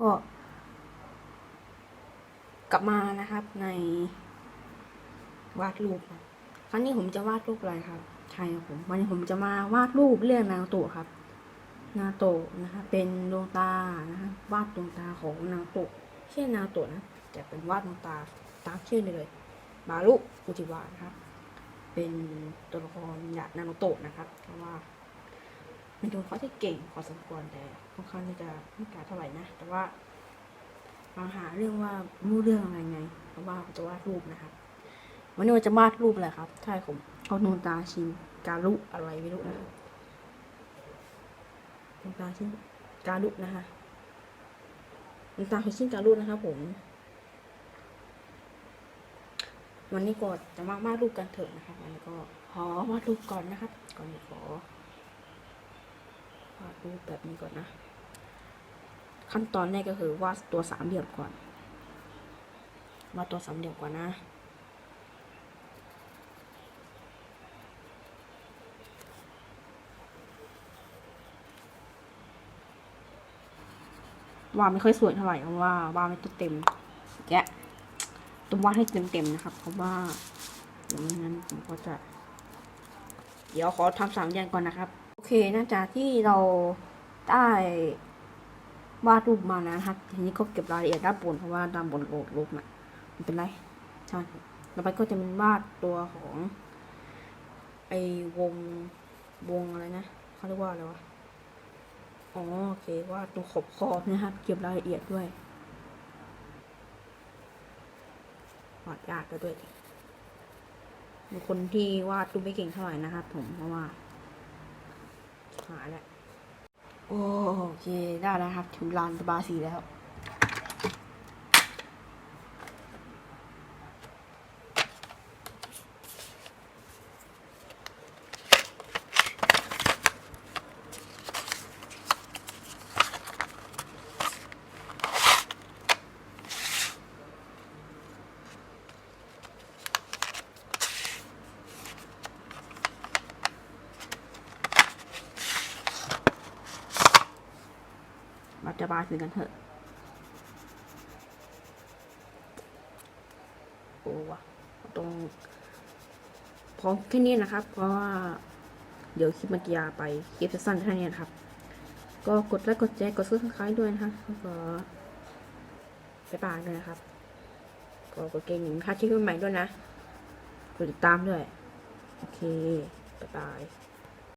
ก็กลับมานะครับในวาดรูปครั้งนี้ผมจะวาดรูปอะไรครับใช่ครับผมวันนี้ผมจะมาวาดรูปเรื่องนาโตะครับ นาโตะนะครับเป็นดวงตานะครับวาดดวงตาของนาโตะชื่อนาโตะนะแต่เป็นวาดดวงตาตามชื่อเลยมารุอุจิวะนะครับ เป็นตัวละครยานาโตะนะครับเพราะว่า เป็นตัวละครที่เก่งพอสมควรแต่ค่อนข้างที่จะไม่กล้าเท่าไหร่นะ แต่ว่ามาหาเรื่องว่ารู้เรื่องอะไรไง เพราะว่าจะวาดรูปนะครับ วันนี้เราจะวาดรูปอะไรครับใช่ผมเอาดวงตาชินการุอะไรไม่รู้นะครับดวงตาชินการุนะคะดวงตาของชินการุนะครับผม วันนี้ก็จะมาวาดรูปกันเถอะนะครับวันนี้ก็ขอวาดรูปก่อนนะครับ ก่อนขอ รูปแบบนี้ก่อนนะ ขั้นตอนแรกก็คือวาดตัวสามเหลี่ยมก่อนวาดตัวสามเหลี่ยมก่อนนะวาดไม่ค่อยสวยเท่าไหร่เพราะว่าวาดไม่เต็มแกะต้องวาดให้เต็มๆนะครับ เพราะว่าเดี๋ยวไม่งั้นผมก็จะ เดี๋ยวขอทำสามอย่างก่อนนะครับ เคน่าจะที่เราได้วาดรูปมาแล้วนะครับ ทีนี้ก็เก็บรายละเอียดด้านบนเพราะว่าด้านบนโหลดรูปน่ะมันเป็นไรใช่ครับต่อไปก็จะเป็นวาดตัวของ ไอ้วงวงอะไรนะเขาเรียกว่าอะไรวะอ๋อโอเคว่าตัวขอบขอบนะครับ เก็บรายละเอียดด้วยวาดยากแล้วด้วยเป็นคนที่วาดรูปไม่เก่งเท่าไหร่นะครับผมเพราะว่า เนี่ยโอเคได้แล้วครับถึงลานตบาสีแล้ว มาจะบายสีกันเถอะ โอ้วะตรงพอแค่นี้นะครับ เพราะว่า เดี๋ยวคลิปมันยาไป คลิปจะสั้นแค่นี้นะครับ ก็กดไลค์กดแชร์กดซับสไครต์ด้วยนะคะแล้วก็ไปบายเลยนะครับ ก็กดเกมหนึ่งค่าคลิปใหม่ด้วยนะ กดติดตามด้วย โอเค บ๊ายบาย